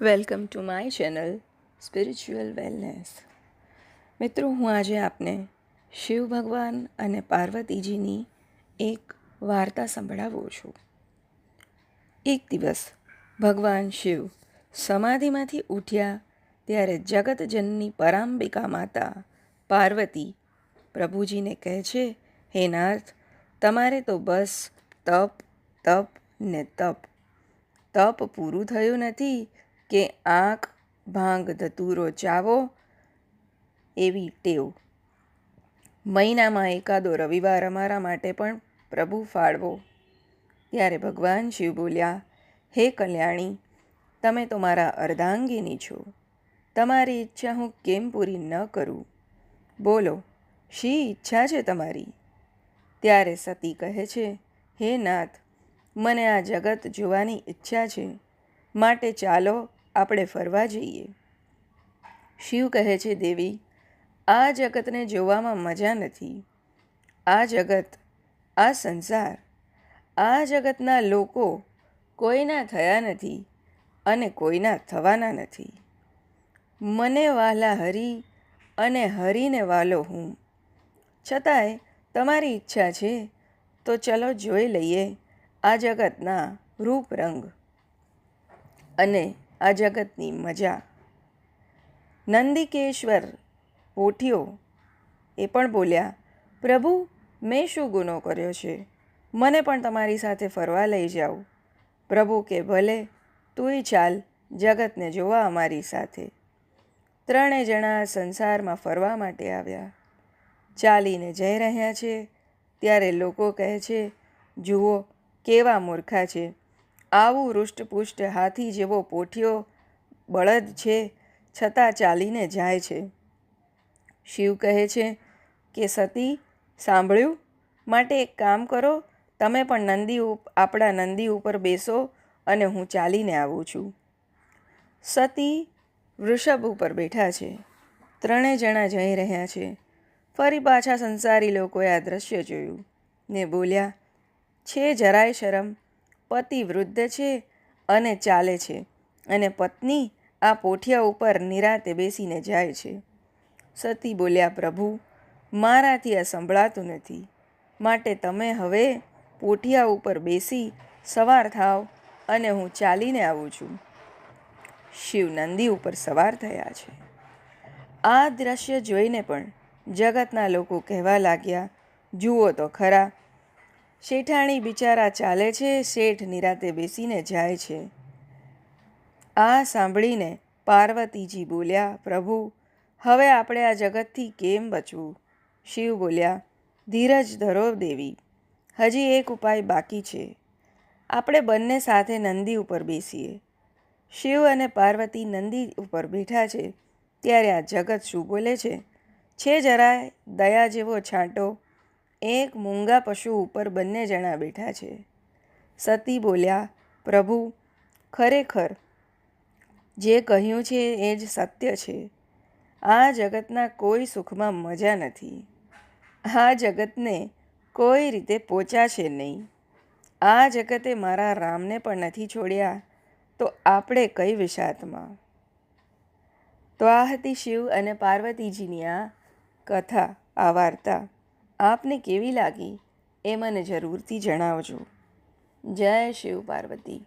Welcome to my channel spiritual wellness મિત્રો, હું આજે આપને શિવ ભગવાન અને પાર્વતીજીની એક વાર્તા સંભળાવું છું. એક દિવસ ભગવાન શિવ સમાધિમાંથી ઉઠ્યા ત્યારે જગતજનની પરાંબિકા માતા પાર્વતી પ્રભુજીને કહે છે, હે નાથ, તમારે તો બસ તપ તપ ને તપ. તપ પૂરું થયું નથી કે આંખ ભાંગ ધતુરો ચાવો એવી ટેવ. મહિનામાં એકાદો રવિવાર અમારા માટે પણ પ્રભુ ફાળવો. ત્યારે ભગવાન શિવ બોલ્યા, હે કલ્યાણી, તમે તો મારા અર્ધાંગીની છો. તમારી ઈચ્છા હું કેમ પૂરી ન કરું? બોલો, શી ઈચ્છા છે તમારી? ત્યારે સતી કહે છે, હે નાથ, મને આ જગત જોવાની ઈચ્છા છે. માટે ચાલો આપણે ફરવા જઈએ. શિવ કહે છે, દેવી, આ જગતને જોવામાં મજા નથી. આ જગત, આ સંસાર, આ જગતના લોકો કોઈના થયા નથી અને કોઈના થવાના નથી. મને વાલા હરી અને હરીને વાલો હું. છતાંય તમારી ઈચ્છા છે, તો ચલો જોઈ લઈએ આ જગતના રૂપ રંગ અને આ જગતની મજા. નંદિકેશ્વર પોઠિયો એ પણ બોલ્યા, પ્રભુ, મેં શું ગુનો કર્યો છે? મને પણ તમારી સાથે ફરવા લઈ જાઓ. પ્રભુ કે, ભલે, તુંય ચાલ, જગતને જોવા અમારી સાથે. ત્રણેય જણા સંસારમાં ફરવા માટે આવ્યા. ચાલીને જઈ રહ્યા છે. ત્યારે લોકો કહે છે, જુઓ, કેવા મૂર્ખા છે. આવું હૃષ્ટપુષ્ટ હાથી જેવો પોઠિયો બળદ છે, છતાં ચાલીને જાય છે. શિવ કહે છે કે, સતી, સાંભળ્યું? માટે એક કામ કરો, તમે પણ નંદી આપણા નંદી ઉપર બેસો અને હું ચાલીને આવું છું. સતી વૃષભ ઉપર બેઠા છે. ત્રણેય જણા જઈ રહ્યા છે. ફરી પાછા સંસારી લોકોએ આ દ્રશ્ય જોયું ને બોલ્યા, છે જરાય શરમ પતિ વૃદ્ધ છે અને ચાલે છે અને પત્ની આ પોઠિયા ઉપર નિરાતે બેસીને જાય છે. સતી બોલ્યા, પ્રભુ, મારાથી આ સંભળાતું નથી. માટે તમે હવે પોઠિયા ઉપર બેસી સવાર થાવ અને હું ચાલીને આવું છું. શિવ નંદી ઉપર સવાર થયા છે. આ દ્રશ્ય જોઈને પણ જગતના લોકો કહેવા લાગ્યા, જુઓ તો ખરા શેઠાણી બિચારા ચાલે છે, શેઠ નિરાતે બેસીને જાય છે. આ સાંભળીને પાર્વતીજી બોલ્યા, પ્રભુ, હવે આપણે આ જગતથી કેમ બચવું? શિવ બોલ્યા, ધીરજ ધરો દેવી, હજી એક ઉપાય બાકી છે. આપણે બંને સાથે નંદી ઉપર બેસીએ. શિવ અને પાર્વતી નંદી ઉપર બેઠા છે, ત્યારે આ જગત શું બોલે છે? છે જરાય દયા જેવો છાંટો એક મૂંગા પશુ ઉપર બંને જણા બેઠા છે. સતી બોલ્યા, પ્રભુ, ખરેખર જે કહ્યું છે એ જ સત્ય છે. આ જગતના કોઈ સુખમાં મજા નથી. આ જગતને કોઈ રીતે પોચાશે નહીં. આ જગતે મારા રામને પણ નથી છોડ્યા, તો આપણે કઈ વિષાદમાં? તો આ હતી શિવ અને પાર્વતીજીની આ કથા, આ વાર્તા. આપને કેવી લાગી એ મને જરૂરથી જણાવજો. જય શિવ પાર્વતી.